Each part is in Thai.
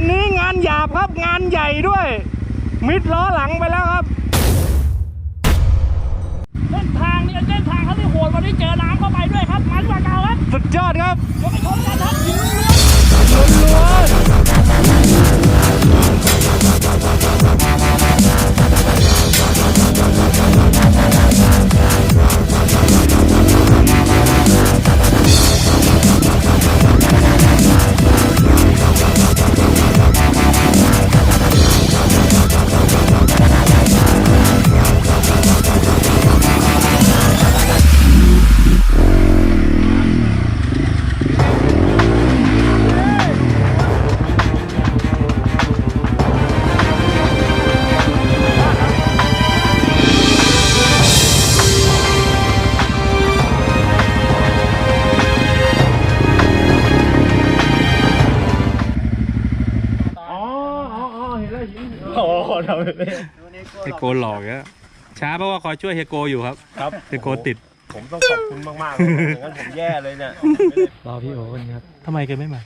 านนี้งานหยาบครับงานใหญ่ด้วย มิดล้อหลังไปแล้วครับ เส้นทางนี่เส้นทางเขาที่โหดวันนี้เจอน้ำเข้าไปด้วยครับ มันกว่าเก่าครับสุดยอดครับยกไปชมกันครับยิงล้วนล้วน เฮโกหลอกอะช้าเพราะว่าคอยช่วยเฮโกอยู่ครับครับเฮโกติดผมต้องขอบคุณมากๆเลยอย่างนั้นผมแย่เลยเนี่ยรอพี่โอกันครับทำไมแกไม่มา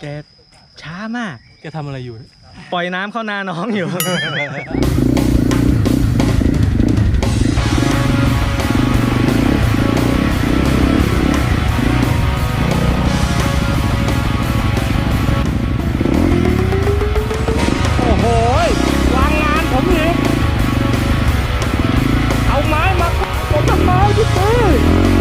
แกช้ามากแกทำอะไรอยู่ ปล่อยน้ำเข้านาน้องอยู่ mal de Deus.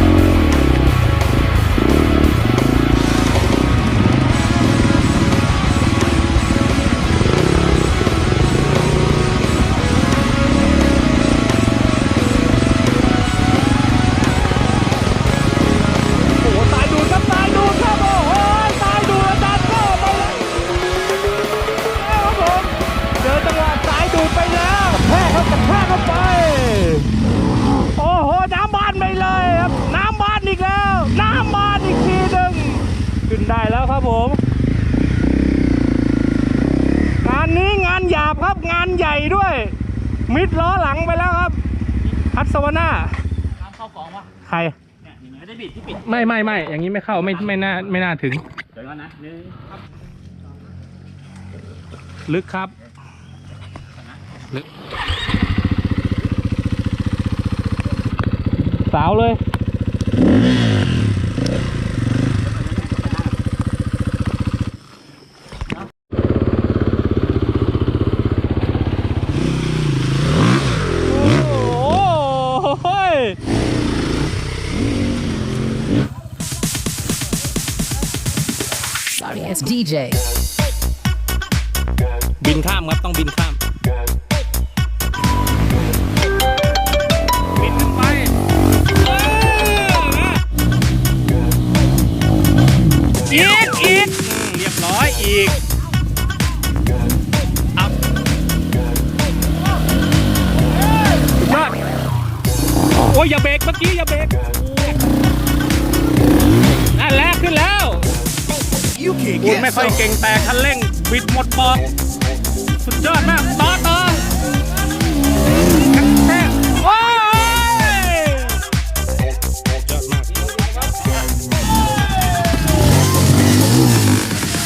แล้วครับผม งานนี้งานหยาบครับงานใหญ่ด้วย มิดล้อหลังไปแล้วครับฮัตสวนาๆน้ำเข้ากองวะใครเนี่ยอย่างเงี้ยได้บิดที่ปิดไม่ไม่ไม่อย่างนี้ไม่เข้าไม่ไม่น่าไม่น่าถึง เดี๋ยวก่อนนะหนึ่งครับลึกครับ ลึก สาวเลย as DJ. บินข้ามครับ ต้องบินข้าม บินขึ้นไปเอออีกอีกอืมเรียบร้อยอีก อัพสุดยอดโอ้ยอย่าเบรกเมื่อกี้อย่าเบรกนั่นแหละขึ้นแล้ว พูดไม่ค่อยเก่งแต่คันเร่งบิดหมดปอก สุดยอดมากต่อต่อกระแทกโอ้ยยอดมาก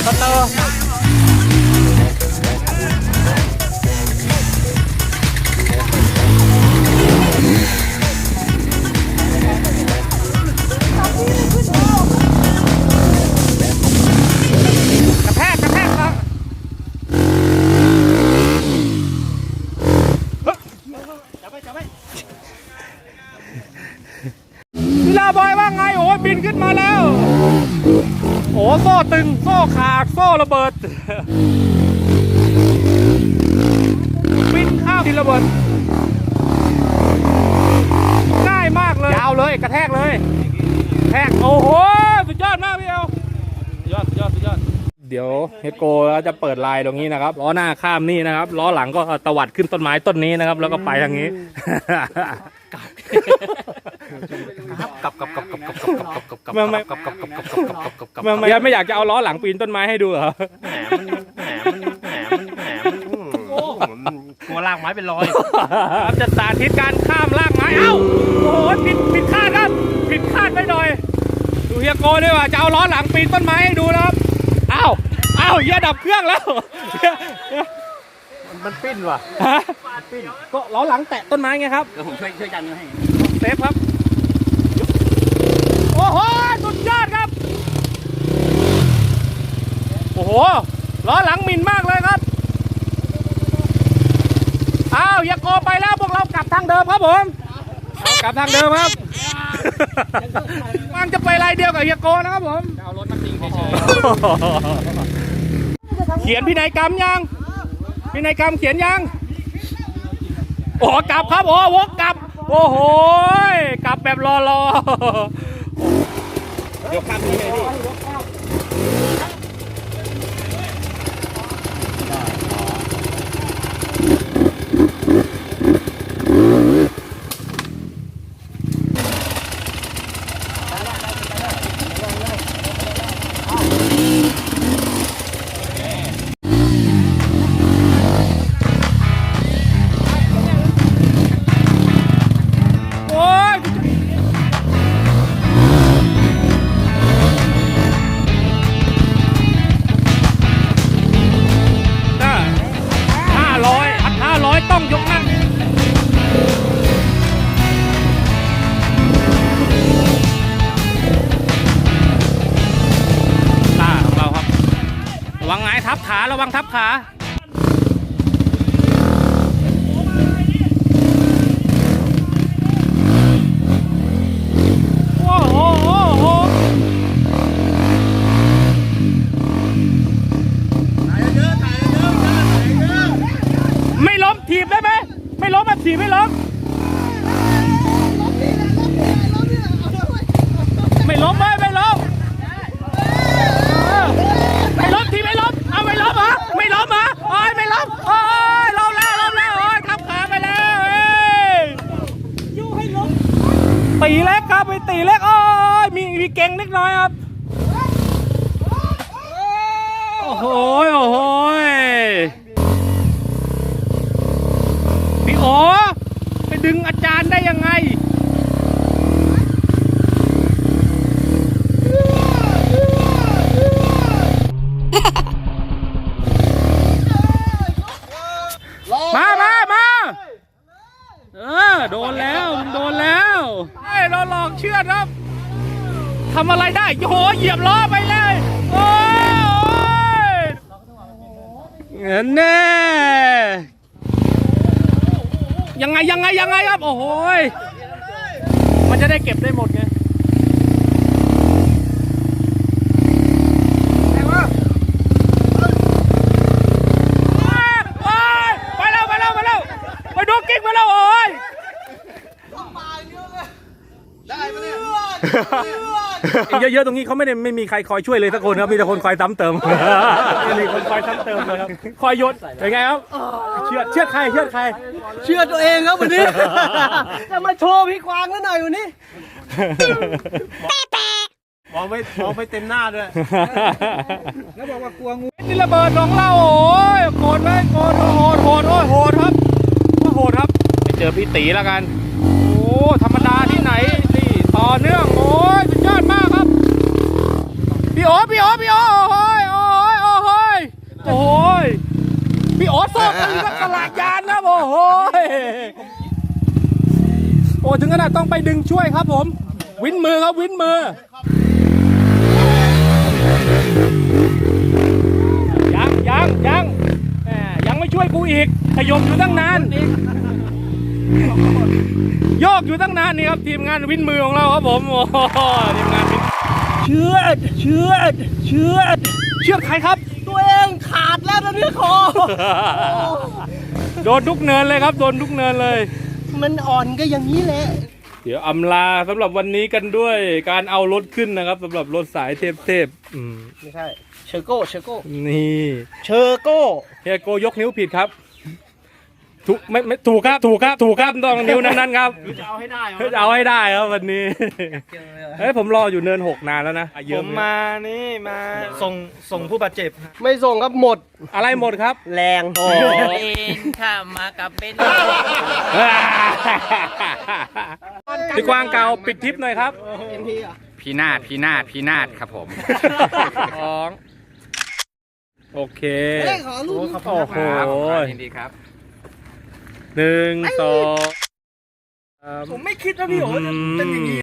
สเตอ บอยว่าไงโอ้ยบินขึ้นมาแล้ว โอ้โซ่ตึง โซ่ขาด โซ่ระเบิด บินข้ามทีระเบิดง่ายมากเลยยาวเลยกระแทกเลยแทกโอ้โหสุดยอดมากพี่เอลสุดยอดสุดยอดสุดยอดเดี๋ยวเฮดโกจะเปิดลายตรงนี้นะครับล้อหน้าข้ามนี่นะครับล้อหลังก็ตวัดขึ้นต้นไม้ต้นนี้นะครับ แล้วก็ไปทางนี้ กับกับกับกับกับกับกับกับกับไม่ไม่กับกับกับกับกับกับกับกับไม่ไม่ไม่อยากจะเอาล้อหลังปีนต้นไม้ให้ดูเหรอแหมมันแหมมันแหมมันแหมมันโอ้กลัวลากไม้เป็นรอยครับจะสาธิตการข้ามลากไม้เอ้าโอ้โหผิดผิดคาดครับผิดคาดไปหน่อยดูเฮียโกดีกว่าจะเอาล้อหลังปีนต้นไม้ให้ดูนะครับเอ้าเอ้าเฮียดับเครื่องแล้วมันปิ้นว่ะ ฮะก็ล้อหลังแตะต้นไม้ไงครับเดี๋ยวผมช่วยช่วยยันให้เซฟครับ โอ้โห สุดยอดครับ โอ้โห ล้อหลังหมินมากเลยครับ อ้าว อย่าโกไปแล้วพวกเรากลับทางเดิมครับผมเอากลับทางเดิมครับ มันจะไปไรเดียวกับเฮียโกนะครับผม เอารถมาทิ้งเฉยเขียนพินัยกรรมยัง พินัยกรรมเขียนยัง โอ้กลับครับโอ้วกกลับ โอ้โหกลับแบบรอรอเดี๋ยวข้ามนี้ไงพี่ ทับขาระวังทับขา โอ้โหโอ้โหไม่ล้มถีบได้ไหม ไม่ล้มแบบถีบไม่ล้ม ไม่ล้มไหมไม่ล้มเออไม่ล้มทีไม่ล้ม เอาไม่ล้มเหรอ ไม่ล้มเหรอโอ้ยไม่ล้มโอ้ยล้มแล้วล้มแล้วโอ้ยทับขาไปแล้วเอ้ย ตีเล็กครับไปตีเล็กโอ้ยมีมีเก่งนิดหน่อยครับ โอ้โหโอ้โหพี่โอไป ดึงอาจารย์ได้ยังไงมามามาเออโดนแล้วโดนแล้วไอ้เราหลอกเชื่อครับทำอะไรได้โอ้โหเหยียบล้อไปเลยโอ้ยเงินแน่ ยังไงยังไงยังไงครับ โอ้โหมันจะได้เก็บได้หมดไงโอ้ยไปแล้วไปแล้วไปแล้วไปดูกิ๊กไปแล้วโอ้ย เยอะๆตรงนี้เขาไม่ได้ไม่มีใครคอยช่วยเลยสักคนครับมีแต่คนคอยซ้ำเติมมีคนคอยซ้ำเติมเลยครับคอยยศเป็นไงครับเชื่อดเชื่อดใครเชื่อดใคร เชื่อตัวเองครับวันนี้ จะมาโชว์พี่กวางนิดหน่อยวันนี้มองไม่มองไม่เต็มหน้าด้วยนี่ระเบิดของเราโอ้ยโกรธไหมโกรธโหดโหดโอ้ยโหดครับว่าโหดครับไปเจอพี่ตีแล้วกัน โอ้ธรรมดาที่ไหนนี่ต่อเนื่องโอ้ยสุดยอดมากครับ พี่โอพี่โอพี่โอโอ้ยโอ้ยโอ้ยโอ้ยพี่โอโซ่ตึงกับสลากยานนะโอ้โหยโอ้ถึงขนาดต้องไปดึงช่วยครับผม วินมือครับวินมือยังยังยังแหมยังไม่ช่วยกูอีกขยมอยู่ตั้งนานโยกอยู่ตั้งนานนี่ครับทีมงานวินมือของเราครับผมโอ้โหทีมงานวิน เชื่อดเชื่อดเชื่อดเชือกใครครับ ตัวเองขาดแล้วตอนนี้คอโดนทุกเนินเลยครับ โดนทุกเนินเลย มันอ่อนก็อย่างนี้แหละ เดี๋ยวอำลาสำหรับวันนี้กันด้วยการเอารถขึ้นนะครับสำหรับรถสายเทพเทพๆอืมไม่ใช่เชอร์โก้เชอร์โก้นี่เชอร์โก้เฮียโกยกนิ้วผิดครับ ถูกไม่ไม่ถูกครับถูกครับถูกครับต้องนิ้วนั้นนั้นครับจะเอาให้ได้จะเอาให้ได้ครับวันนี้เฮ้ยผมรออยู่เนินหกนานแล้วนะเยผอะมไหมานี่มาส่งส่งผู้บาดเจ็บ ไม่ส่งครับหมดอะไรหมดครับแรงโอ้ เองค่ะมากับเบนพี่กวางเก่าปิดทริปหน่อยครับ พี่นาดพี่นาดพี่นาดครับผม ของ โอเคเฮ้ยขอรูปโอ้โหยินดีครับ หนึ่งสองผมไม่คิดว่าพี่โอ๋จะเป็นอย่างนี้